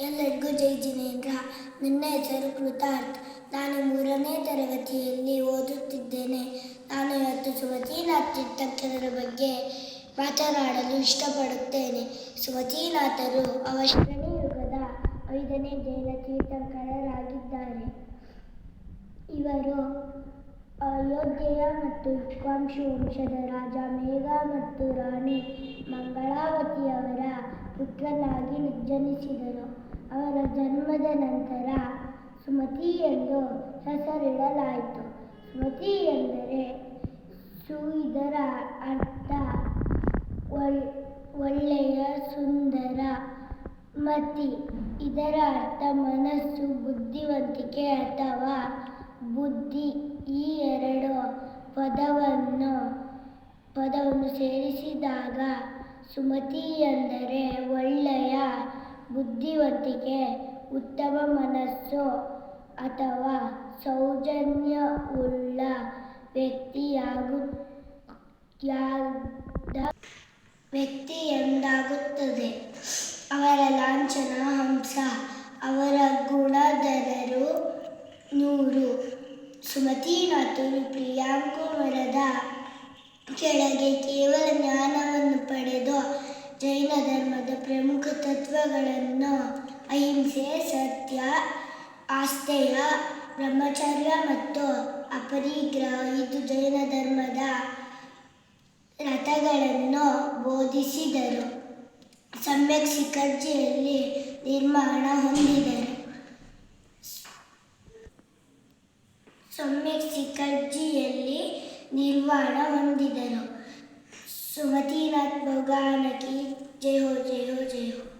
ಎಲ್ಲರಿಗೂ ಜೈ ಜಿನೇಂದ್ರ. ನನ್ನ ಹೆಸರು ಕೃತಾರ್ಥ್. ನಾನು ಮೂರನೇ ತರಗತಿಯಲ್ಲಿ ಓದುತ್ತಿದ್ದೇನೆ. ನಾನು ಇವತ್ತು ಸುಮತಿನಾಥ್ ತೀರ್ಥಂಕರರ ಬಗ್ಗೆ ಮಾತನಾಡಲು ಇಷ್ಟಪಡುತ್ತೇನೆ. ಸುಮತಿನಾಥರು ಅವಶ್ಯನೇ ಯುಗದ ಐದನೇ ಜೈನ ತೀರ್ಥಂಕರರಾಗಿದ್ದಾರೆ. ಇವರು ಅಯೋಧ್ಯೆಯ ಮತ್ತು ಇಕ್ಷ್ವಾಂಶು ವಂಶದ ರಾಜ ಮೇಘ ಮತ್ತು ರಾಣಿ ಪುತ್ರನಾಗಿ ಜನಿಸಿದರು ಅವರ ಜನ್ಮದ ನಂತರ ಸುಮತಿ ಎಂದು ಹೆಸರಿಡಲಾಯಿತು. ಸುಮತಿ ಎಂದರೆ ಸು ಇದರ ಅರ್ಥ ಒಳ್- ಒಳ್ಳೆಯ ಸುಂದರ ಮತಿ. ಇದರ ಅರ್ಥ ಮನಸ್ಸು, ಬುದ್ಧಿವಂತಿಕೆ ಅಥವಾ ಬುದ್ಧಿ. ಈ ಎರಡು ಪದವನ್ನು ಪದವನ್ನು ಸೇರಿಸಿದಾಗ ಸುಮತಿ ಎಂದರೆ ಒಳ್ಳೆಯ ಬುದ್ಧಿವಂತಿಕೆ, ಉತ್ತಮ ಮನಸ್ಸು ಅಥವಾ ಸೌಜನ್ಯವುಳ್ಳ ವ್ಯಕ್ತಿಯಾಗು ವ್ಯಕ್ತಿ ಎಂದಾಗುತ್ತದೆ. ಅವರ ಲಾಂಛನ, ಹಂಸ, ಅವರ ಗುಣಧರರು ನೂರು. ಸುಮತಿ ಮತ್ತು ಪ್ರಿಯಾಂಕು ತತ್ವಗಳನ್ನು ಅಹಿಂಸೆ, ಸತ್ಯ, ಆಸ್ಥೆಯ, ಬ್ರಹ್ಮಚರ್ಯ ಮತ್ತು ಅಪರಿಗ್ರಹ, ಇದು ಜೈನ ಧರ್ಮದ ರಥಗಳನ್ನು ಬೋಧಿಸಿದರು. ಸಮ್ಯಕ್ ಶಿಖರ್ಜಿಯಲ್ಲಿ ನಿರ್ಮಾಣ ಹೊಂದಿದರು. ಸಮ್ಯಕ್ ಶಿಖರ್ಜಿಯಲ್ಲಿ ನಿರ್ಮಾಣ ಹೊಂದಿದರು. ಸುಮತಿನಾಥ್ ಭಗವಾನ್ ಕಿ ಜಯ ಹೋ ಜಯ ಹೋ ಜಯ ಹೋ.